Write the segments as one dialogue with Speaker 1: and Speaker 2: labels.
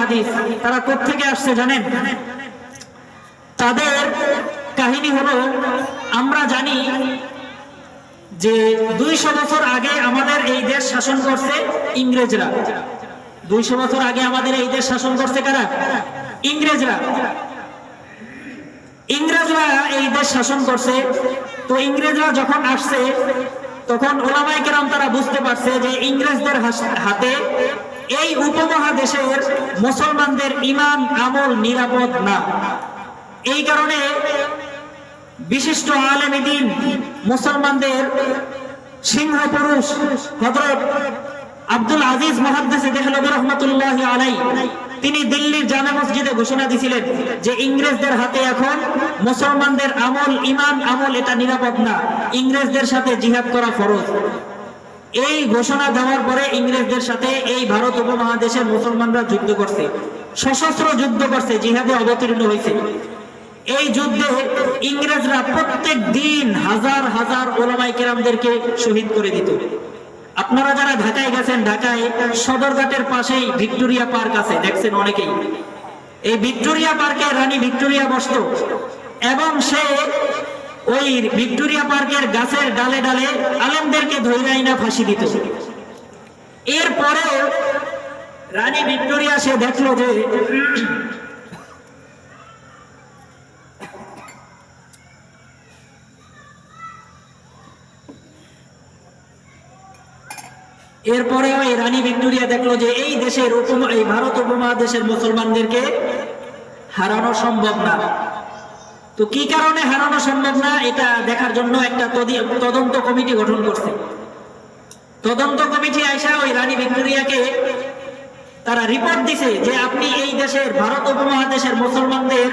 Speaker 1: হাদিস, তারা কোত্থেকে আসছে জানেন? তাদের কাহিনী হলো, আমরা জানি যে দুইশো বছর আগে আমাদের এই দেশ শাসন করছে ইংরেজরা। দুইশো বছর আগে আমাদের এই দেশ শাসন করছে কারা? ইংরেজরা। ইংরেজরা এই দেশ শাসন করছে। তো ইংরেজরা যখন আসছে, তখন ওলামাই কেরাম তারা বুঝতে পারছে যে ইংরেজদের হাতে এই উপমহাদেশের মুসলমানদের ইমান আমল নিরাপদ না। এই কারণে বিশিষ্ট আলেম দিন মুসলমানদের সিংহ পুরুষ হযরত আব্দুল আজিজ মহাদ্দেসে তিনি দিল্লির জামে মসজিদে ঘোষণা দিছিলেন যে ইংরেজদের হাতে এখন মুসলমানদের আমল ইমান আমল এটা নিরাপদ না। ইংরেজদের সাথে জিহাদ করা ফরজ। এই ঘোষণা দেওয়ার পরে ইংরেজদের সাথে এই ভারত উপমহাদেশের মুসলমানরা যুদ্ধ করছে, সশস্ত্র যুদ্ধ করছে, জিহাদে অবতীর্ণ হয়েছে। এই যুদ্ধে ইংরেজরা প্রত্যেক দিন হাজার হাজার ওলামাই কেরামদেরকে শহীদ করে দিত। আপনারা যারা ঢাকায় গেছেন, ঢাকায় সদরঘাটের পাশেই ভিক্টোরিয়া পার্ক আছে, দেখছেন অনেকেই। এই ভিক্টোরিয়া পার্কে রানী ভিক্টোরিয়া বসত। এবং সে ওই ভিক্টোরিয়া পার্কের গাছের ডালে ডালে আলেমদেরকে ধৈরাই না ফাঁসি দিত। এরপরেও রানী ভিক্টোরিয়া সে দেখল যে এরপরেও এই রানী ভিক্টোরিয়া দেখল যে এই দেশের উপমা এই ভারত উপমহাদেশের মুসলমানদেরকে হারানো সম্ভব না। তো কি কারণে হারানো সম্ভব না? এটা দেখার জন্য একটা তদন্ত কমিটি গঠন করছে। তদন্ত কমিটি আইসা ওই রানী ভিক্টোরিয়াকে তারা রিপোর্ট দিছে যে আপনি এই দেশের, ভারত উপমহাদেশের মুসলমানদের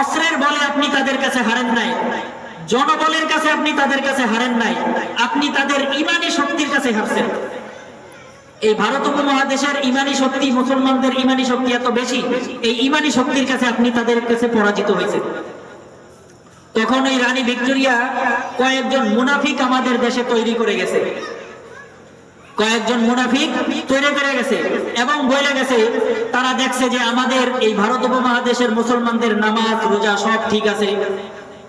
Speaker 1: অস্ত্রের বলে আপনি তাদের কাছে হারেন নাই। জনবলের কাছে আপনি তাদের কাছে হারেন নাই। আপনি তাদের ইমানি শক্তির কাছে হারছেন। এই ভারত উপমহাদেশের ইমানি শক্তি, মুসলমানদের ইমানি শক্তি এত বেশি, এই ইমানি শক্তির কাছে আপনি তাদের কাছে পরাজিত হয়েছে তখন ওই রানী ভিক্টোরিয়া কয়েকজন মুনাফিক আমাদের দেশে তৈরি করে গেছে। কয়েকজন মুনাফিক তৈরি করে গেছে এবং বলে গেছে, তারা দেখছে যে আমাদের এই ভারত উপমহাদেশের মুসলমানদের নামাজ, রোজা সব ঠিক আছে।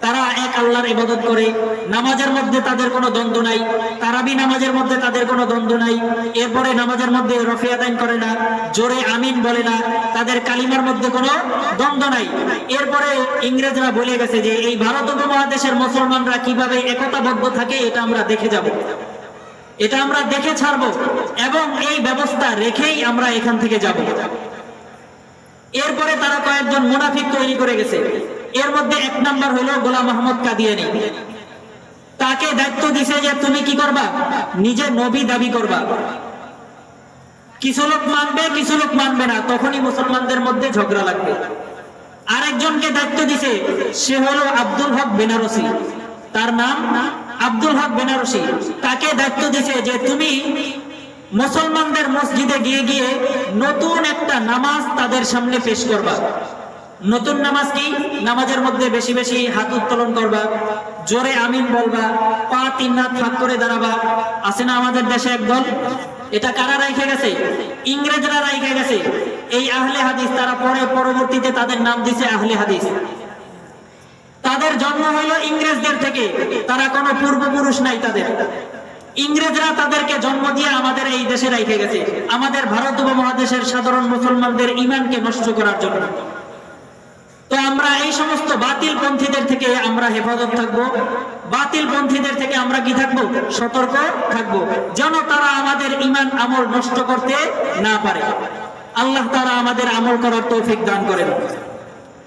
Speaker 1: তারা এক আল্লাহর ইবাদত করে। নামাজের মধ্যে তাদের কোনো দ্বন্দ্ব নাই। তারাবি নামাজের মধ্যে তাদের কোনো দ্বন্দ্ব নাই। এরপরে নামাজের মধ্যে রফিয়াদাইন করে না, জোরে আমিন বলে না, তাদের কালিমার মধ্যে কোনো দ্বন্দ্ব নাই। এরপরে ইংরেজরা বলে গেছে যে, এই ভারত উপমহাদেশের মুসলমানরা কীভাবে একতাবদ্ধ থাকে, এটা আমরা দেখে যাব। এটা আমরা দেখে ছাড়ব এবং এই ব্যবস্থা রেখেই আমরা এখান থেকে যাব। এরপরে তারা কয়েকজন মুনাফিক তৈরি করে গেছে। এর মধ্যে এক নাম্বার হলো গোলাম মোহাম্মদ কাদিয়ানি। তাকে দায়িত্ব দিছে যে তুমি কি করবা? নিজে নবী দাবি করবা। কিছু লোক মানবে, কিছু লোক মানবে না, তখনই মুসলমানদের মধ্যে ঝগড়া লাগবে। আরেকজনকে দায়িত্ব দিছে, সে হলো আব্দুল হক বেনারসি। তার নাম আব্দুল হক বেনারসি। তাকে দায়িত্ব দিছে যে তুমি মুসলমানদের মসজিদে গিয়ে গিয়ে নতুন একটা নামাজ তাদের সামনে পেশ করবা। নতুন নামাজ কি? নামাজের মধ্যে বেশি বেশি হাত উত্তোলন করবা, জোরে আমিন বলবা, পা তিন হাত ফাঁক করে দাঁড়াবা। আছে না আমাদের দেশে একদল? এটা কারা রাইখে গেছে? ইংরেজরা রাইখে গেছে। এই আহলে হাদিস তারা পরে পরবর্তীতে তাদের নাম দিছে আহলে হাদিস। তাদের জন্ম হইল ইংরেজদের থেকে। তারা কোনো পূর্বপুরুষ নাই তাদের। ইংরেজরা তাদেরকে জন্ম দিয়ে আমাদের এই দেশে রাইখে গেছে। আমাদের ভারত উপমহাদেশের সাধারণ মুসলমানদের ইমানকে নষ্ট করার জন্য। তো আমরা এই সমস্ত বাতিল পন্থীদের থেকে আমরা হেফাজত থাকব। বাতিল পন্থীদের থেকে আমরা কি থাকব? সতর্ক থাকব। যেন তারা আমাদের ইমান আমল নষ্ট করতে না পারে। আল্লাহ তারা আমাদের আমল করার তৌফিক দান করেন।